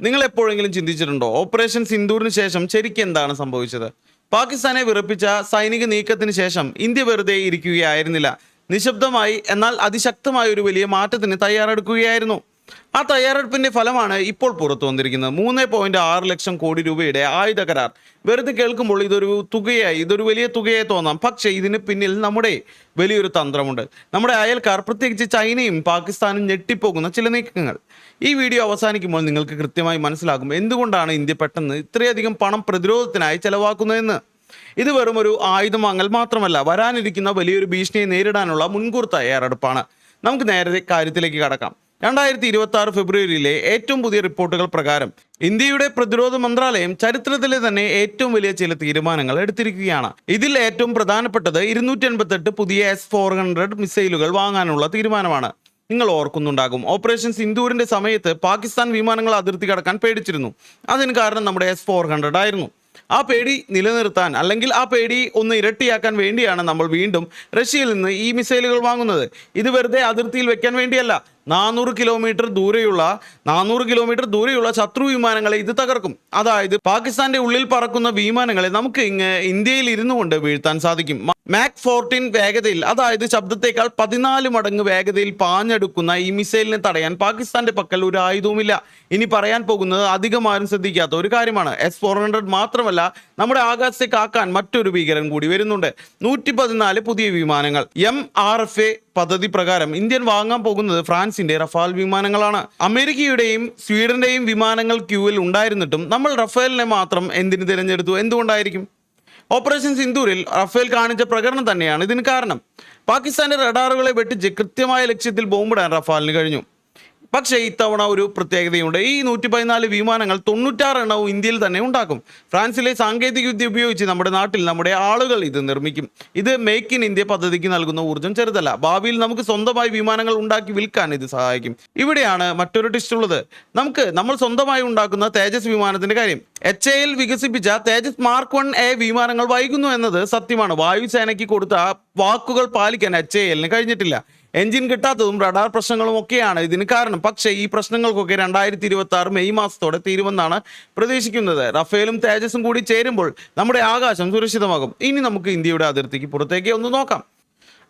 നിങ്ങൾ എപ്പോഴെങ്കിലും ചിന്തിച്ചിട്ടുണ്ടോ? ഓപ്പറേഷൻ സിന്ദൂറിന് ശേഷം ശരിക്കും എന്താണ് സംഭവിച്ചത്? പാകിസ്ഥാനെ വിറപ്പിച്ച സൈനിക നീക്കത്തിന് ശേഷം ഇന്ത്യ വെറുതെ ഇരിക്കുകയായിരുന്നില്ല. നിശബ്ദമായി എന്നാൽ അതിശക്തമായ ഒരു വലിയ മാറ്റത്തിന് തയ്യാറെടുക്കുകയായിരുന്നു. ആ തയ്യാറെടുപ്പിന്റെ ഫലമാണ് ഇപ്പോൾ പുറത്തു വന്നിരിക്കുന്നത്. മൂന്ന് പോയിന്റ് ആറ് ലക്ഷം കോടി രൂപയുടെ ആയുധ കരാർ. വെറുതെ കേൾക്കുമ്പോൾ ഇതൊരു തുകയായി ഇതൊരു വലിയ തുകയായി തോന്നാം. പക്ഷേ ഇതിന് പിന്നിൽ നമ്മുടെ വലിയൊരു തന്ത്രമുണ്ട്. നമ്മുടെ അയൽക്കാർ പ്രത്യേകിച്ച് ചൈനയും പാകിസ്ഥാനും ഞെട്ടിപ്പോകുന്ന ചില നീക്കങ്ങൾ. ഈ വീഡിയോ അവസാനിക്കുമ്പോൾ നിങ്ങൾക്ക് കൃത്യമായി മനസ്സിലാകും എന്തുകൊണ്ടാണ് ഇന്ത്യ പെട്ടെന്ന് ഇത്രയധികം പണം പ്രതിരോധത്തിനായി ചെലവാക്കുന്നതെന്ന്. ഇത് വെറും ഒരു ആയുധം വാങ്ങൽ മാത്രമല്ല വരാനിരിക്കുന്ന വലിയൊരു ഭീഷണിയെ നേരിടാനുള്ള മുൻകൂർ തയ്യാറെടുപ്പാണ്. നമുക്ക് നേരത്തെ കാര്യത്തിലേക്ക് കടക്കാം. രണ്ടായിരത്തി ഇരുപത്തി ആറ് ഫെബ്രുവരിയിലെ ഏറ്റവും പുതിയ റിപ്പോർട്ടുകൾ പ്രകാരം ഇന്ത്യയുടെ പ്രതിരോധ മന്ത്രാലയം ചരിത്രത്തിലെ തന്നെ ഏറ്റവും വലിയ ചില തീരുമാനങ്ങൾ എടുത്തിരിക്കുകയാണ്. ഇതിൽ ഏറ്റവും പ്രധാനപ്പെട്ടത് ഇരുന്നൂറ്റി എൺപത്തെട്ട് പുതിയ എസ് ഫോർ ഹൺഡ്രഡ് മിസൈലുകൾ വാങ്ങാനുള്ള തീരുമാനമാണ്. നിങ്ങൾ ഓർക്കുന്നുണ്ടാകും ഓപ്പറേഷൻ സിന്ദൂരിന്റെ സമയത്ത് പാകിസ്ഥാൻ വിമാനങ്ങൾ അതിർത്തി കടക്കാൻ പേടിച്ചിരുന്നു. അതിന് കാരണം നമ്മുടെ എസ് ഫോർ ഹൺഡ്രഡ് ആയിരുന്നു. ആ പേടി നിലനിർത്താൻ അല്ലെങ്കിൽ ആ പേടി ഒന്ന് ഇരട്ടിയാക്കാൻ വേണ്ടിയാണ് നമ്മൾ വീണ്ടും റഷ്യയിൽ നിന്ന് ഈ മിസൈലുകൾ വാങ്ങുന്നത്. ഇത് വെറുതെ അതിർത്തിയിൽ വെക്കാൻ വേണ്ടിയല്ല നാനൂറ് കിലോമീറ്റർ ദൂരെയുള്ള നാനൂറ് കിലോമീറ്റർ ദൂരെയുള്ള ശത്രു വിമാനങ്ങളെ ഇത് തകർക്കും. അതായത് പാകിസ്ഥാന്റെ ഉള്ളിൽ പറക്കുന്ന വിമാനങ്ങളെ നമുക്ക് ഇങ്ങ് ഇന്ത്യയിൽ ഇരുന്നു കൊണ്ട് വീഴ്ത്താൻ സാധിക്കും. മാക് ഫോർട്ടീൻ വേഗതയിൽ അതായത് ശബ്ദത്തേക്കാൾ പതിനാല് മടങ്ങ് വേഗതയിൽ പാഞ്ഞെടുക്കുന്ന ഈ മിസൈലിനെ തടയാൻ പാകിസ്ഥാന്റെ പക്കൽ ഒരു ആയുധവുമില്ല. ഇനി പറയാൻ പോകുന്നത് അധികം ആരും ശ്രദ്ധിക്കാത്ത ഒരു കാര്യമാണ്. എസ് ഫോർ ഹൺഡ്രഡ് മാത്രമല്ല നമ്മുടെ ആകാശത്തെ കാക്കാൻ മറ്റൊരു ഭീകരൻ കൂടി വരുന്നുണ്ട്. നൂറ്റി പതിനാല് പുതിയ വിമാനങ്ങൾ. എം ആർ എഫ് എ പദ്ധതി പ്രകാരം ഇന്ത്യൻ വാങ്ങാൻ പോകുന്നത് ഫ്രാൻസിന്റെ റഫാൽ വിമാനങ്ങളാണ്. അമേരിക്കയുടെയും സ്വീഡന്റെയും വിമാനങ്ങൾ ക്യൂവിൽ ഉണ്ടായിരുന്നിട്ടും നമ്മൾ റഫേലിനെ മാത്രം എന്തിനു തിരഞ്ഞെടുത്തു? എന്തുകൊണ്ടായിരിക്കും? ഓപ്പറേഷൻ സിന്ദൂരിൽ റഫേൽ കാണിച്ച പ്രകടനം തന്നെയാണ് ഇതിന് കാരണം. പാകിസ്ഥാന്റെ റഡാറുകളെ വെട്ടിച്ച് കൃത്യമായ ലക്ഷ്യത്തിൽ ബോംബിടാൻ റഫാലിന് കഴിഞ്ഞു. പക്ഷേ ഇത്തവണ ഒരു പ്രത്യേകതയുണ്ട്. ഈ നൂറ്റി പതിനാല് വിമാനങ്ങൾ തൊണ്ണൂറ്റാറ് എണ്ണവും ഇന്ത്യയിൽ തന്നെ ഉണ്ടാക്കും. ഫ്രാൻസിലെ സാങ്കേതിക വിദ്യ ഉപയോഗിച്ച് നമ്മുടെ നാട്ടിൽ നമ്മുടെ ആളുകൾ ഇത് നിർമ്മിക്കും. ഇത് മേക്ക് ഇൻ ഇന്ത്യ പദ്ധതിക്ക് നൽകുന്ന ഊർജം ചെറുതല്ല. ഭാവിയിൽ നമുക്ക് സ്വന്തമായി വിമാനങ്ങൾ ഉണ്ടാക്കി വിൽക്കാൻ ഇത് സഹായിക്കും. ഇവിടെയാണ് മറ്റൊരു ടിസ്റ്റ് ഉള്ളത്. നമുക്ക് നമ്മൾ സ്വന്തമായി ഉണ്ടാക്കുന്ന തേജസ് വിമാനത്തിന്റെ കാര്യം. എച്ച് എയിൽ വികസിപ്പിച്ച തേജസ് മാർക്ക് വൺ എ വിമാനങ്ങൾ വൈകുന്നു എന്നത് സത്യമാണ്. വായുസേനയ്ക്ക് കൊടുത്ത വാക്കുകൾ പാലിക്കാൻ എച്ച് എല്ലിന് കഴിഞ്ഞിട്ടില്ല. എഞ്ചിൻ കിട്ടാത്തതും റഡാർ പ്രശ്നങ്ങളും ഒക്കെയാണ് ഇതിന് കാരണം. പക്ഷേ ഈ പ്രശ്നങ്ങൾക്കൊക്കെ രണ്ടായിരത്തി ഇരുപത്തി ആറ് മെയ് മാസത്തോടെ തീരുമെന്നാണ് പ്രതീക്ഷിക്കുന്നത്. റഫേലും തേജസും കൂടി ചേരുമ്പോൾ നമ്മുടെ ആകാശം സുരക്ഷിതമാകും. ഇനി നമുക്ക് ഇന്ത്യയുടെ അതിർത്തിക്ക് പുറത്തേക്ക് ഒന്ന് നോക്കാം.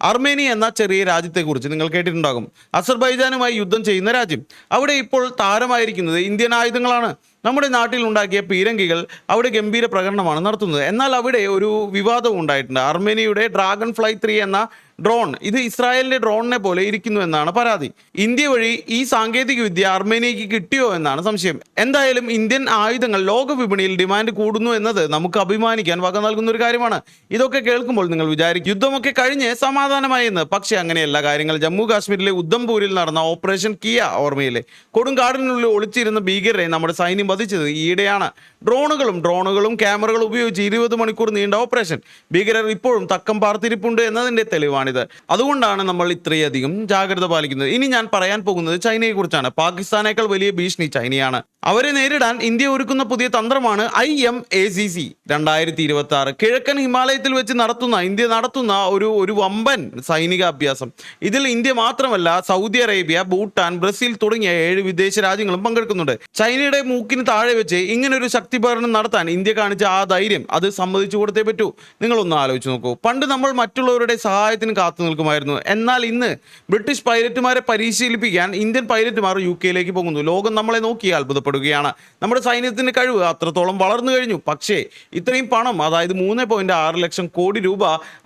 അർമേനിയ എന്ന ചെറിയ രാജ്യത്തെക്കുറിച്ച് നിങ്ങൾ കേട്ടിട്ടുണ്ടാകും. അസർബൈജാനുമായി യുദ്ധം ചെയ്യുന്ന രാജ്യം. അവിടെ ഇപ്പോൾ താരമായിരിക്കുന്നത് ഇന്ത്യൻ ആയുധങ്ങളാണ്. നമ്മുടെ നാട്ടിൽ ഉണ്ടാക്കിയ പീരങ്കികൾ അവിടെ ഗംഭീര പ്രകടനമാണ് നടത്തുന്നത്. എന്നാൽ അവിടെ ഒരു വിവാദവും ഉണ്ടായിട്ടുണ്ട്. അർമേനിയയുടെ ഡ്രാഗൺ ഫ്ലൈ ത്രീ എന്ന ഡ്രോൺ. ഇത് ഇസ്രായേലിന്റെ ഡ്രോണിനെ പോലെ ഇരിക്കുന്നു എന്നാണ് പരാതി. ഇന്ത്യ വഴി ഈ സാങ്കേതിക വിദ്യ അർമേനിയക്ക് കിട്ടിയോ എന്നാണ് സംശയം. എന്തായാലും ഇന്ത്യൻ ആയുധങ്ങൾ ലോക വിപണിയിൽ ഡിമാൻഡ് കൂടുന്നു എന്നത് നമുക്ക് അഭിമാനിക്കാൻ വക നൽകുന്ന ഒരു കാര്യമാണ്. ഇതൊക്കെ കേൾക്കുമ്പോൾ നിങ്ങൾ വിചാരിക്കും യുദ്ധമൊക്കെ കഴിഞ്ഞ് സമാധാനമായി എന്ന്. പക്ഷേ അങ്ങനെയല്ല. കാര്യങ്ങൾ ജമ്മു കാശ്മീരിലെ ഉദ്ധംപൂരിൽ നടന്ന ഓപ്പറേഷൻ കിയ ഓർമ്മയിലെ കൊടുങ്കാടിനുള്ളിൽ ഒളിച്ചിരുന്ന ഭീകരരെ നമ്മുടെ സൈന്യം വധിച്ചത് ഈയിടെയാണ്. ഡ്രോണുകളും ഡ്രോണുകളും ക്യാമറകളും ഉപയോഗിച്ച് ഇരുപത് മണിക്കൂർ നീണ്ട ഓപ്പറേഷൻ. ഭീകരർ ഇപ്പോഴും തക്കം പാർത്തിരിപ്പുണ്ട് എന്നതിന്റെ തെളിവാണിത് അതുകൊണ്ടാണ് നമ്മൾ ഇത്രയധികം ജാഗ്രത പാലിക്കുന്നത്. ഇനി ഞാൻ പറയാൻ പോകുന്നത് ചൈനയെക്കുറിച്ചാണ്. പാകിസ്ഥാനേക്കാൾ വലിയ ഭീഷണി ചൈനയാണ്. അവരെ നേരിടാൻ ഇന്ത്യ ഒരുക്കുന്ന പുതിയ തന്ത്രമാണ് I M A C C. രണ്ടായിരത്തി ഇരുപത്തി ആറ് കിഴക്കൻ ഹിമാലയത്തിൽ വെച്ച് നടത്തുന്ന ഇന്ത്യ നടത്തുന്ന ഒരു ഒരു വമ്പൻ സൈനിക അഭ്യാസം ഇതിൽ ഇന്ത്യ മാത്രമല്ല സൗദി അറേബ്യ ഭൂട്ടാൻ ബ്രസീൽ തുടങ്ങിയ ഏഴ് വിദേശ രാജ്യങ്ങളും പങ്കെടുക്കുന്നുണ്ട്. ചൈനയുടെ മൂക്കിന് താഴെ വെച്ച് ഇങ്ങനെ ഒരു ശക്തി പകരണം നടത്താൻ ഇന്ത്യ കാണിച്ച ആ ധൈര്യം അത് സമ്മതിച്ചു കൊടുത്തേ പറ്റൂ. നിങ്ങളൊന്ന് ആലോചിച്ച് നോക്കൂ. പണ്ട് നമ്മൾ മറ്റുള്ളവരുടെ സഹായത്തിന് കാത്തു നിൽക്കുമായിരുന്നു. എന്നാൽ ഇന്ന് ബ്രിട്ടീഷ് പൈലറ്റുമാരെ പരിശീലിപ്പിക്കാൻ ഇന്ത്യൻ പൈലറ്റുമാർ യു കെയിലേക്ക് പോകുന്നു. ലോകം നമ്മളെ നോക്കി അത്ഭുതപ്പെടുകയാണ് നമ്മുടെ സൈന്യത്തിന്റെ കഴിവ് അത്രത്തോളം വളർന്നു കഴിഞ്ഞു. പക്ഷേ ഇത്രയും പണം അതായത് മൂന്ന് പോയിന്റ് ആറ് ലക്ഷം കോടി രൂപ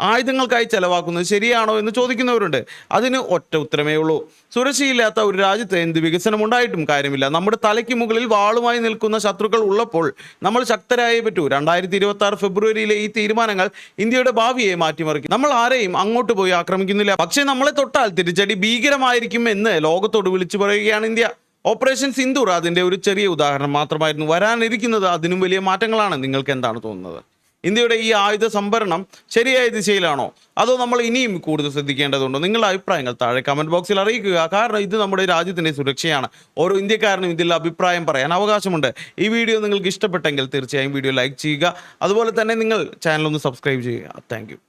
ആയുധങ്ങൾക്കായി ചെലവാക്കുന്നത് ശരിയാണോ എന്ന് ചോദിക്കുന്നവരുണ്ട്. അതിന് ഒറ്റ ഉത്തരമേ ഉള്ളൂ. സുരക്ഷയില്ലാത്ത ഒരു രാജ്യത്ത് എന്ത് വികസനം ഉണ്ടായിട്ടും കാര്യമില്ല. നമ്മുടെ തലയ്ക്ക് മുകളിൽ വാളുമായി നിൽക്കുന്ന ശത്രുക്കൾ ഉള്ളപ്പോൾ നമ്മൾ ശക്തരായേ പറ്റൂ. രണ്ടായിരത്തി ഇരുപത്തി ആറ് ഫെബ്രുവരിയിലെ ഈ തീരുമാനങ്ങൾ ഇന്ത്യയുടെ ഭാവിയെ മാറ്റിമറിക്കും. നമ്മൾ ആരെയും അങ്ങോട്ട് പോയി ആക്രമിക്കുന്നില്ല. പക്ഷേ നമ്മളെ തൊട്ടാൽ തിരിച്ചടി ഭീകരമായിരിക്കും എന്ന് ലോകത്തോട് വിളിച്ചു പറയുകയാണ് ഇന്ത്യ. ഓപ്പറേഷൻ സിന്ദൂർ അതിന്റെ ഒരു ചെറിയ ഉദാഹരണം മാത്രമായിരുന്നു വരാനിരിക്കുന്നത്. അതിനും വലിയ മാറ്റങ്ങളാണ്. നിങ്ങൾക്ക് എന്താണ് തോന്നുന്നത്? ഇന്ത്യയുടെ ഈ ആയുധ സംഭരണം ശരിയായ ദിശയിലാണോ? അതോ നമ്മൾ ഇനിയും കൂടുതൽ ശ്രദ്ധിക്കേണ്ടതുണ്ടോ? നിങ്ങളുടെ അഭിപ്രായങ്ങൾ താഴെ കമന്റ് ബോക്സിൽ അറിയിക്കുക. കാരണം ഇത് നമ്മുടെ രാജ്യത്തിന്റെ സുരക്ഷയാണ്. ഓരോ ഇന്ത്യക്കാരനും ഇതിൽ അഭിപ്രായം പറയാൻ അവകാശമുണ്ട്. ഈ വീഡിയോ നിങ്ങൾക്ക് ഇഷ്ടപ്പെട്ടെങ്കിൽ തീർച്ചയായും വീഡിയോ ലൈക്ക് ചെയ്യുക. അതുപോലെ തന്നെ നിങ്ങൾ ചാനൽ ഒന്ന് സബ്സ്ക്രൈബ് ചെയ്യുക. താങ്ക്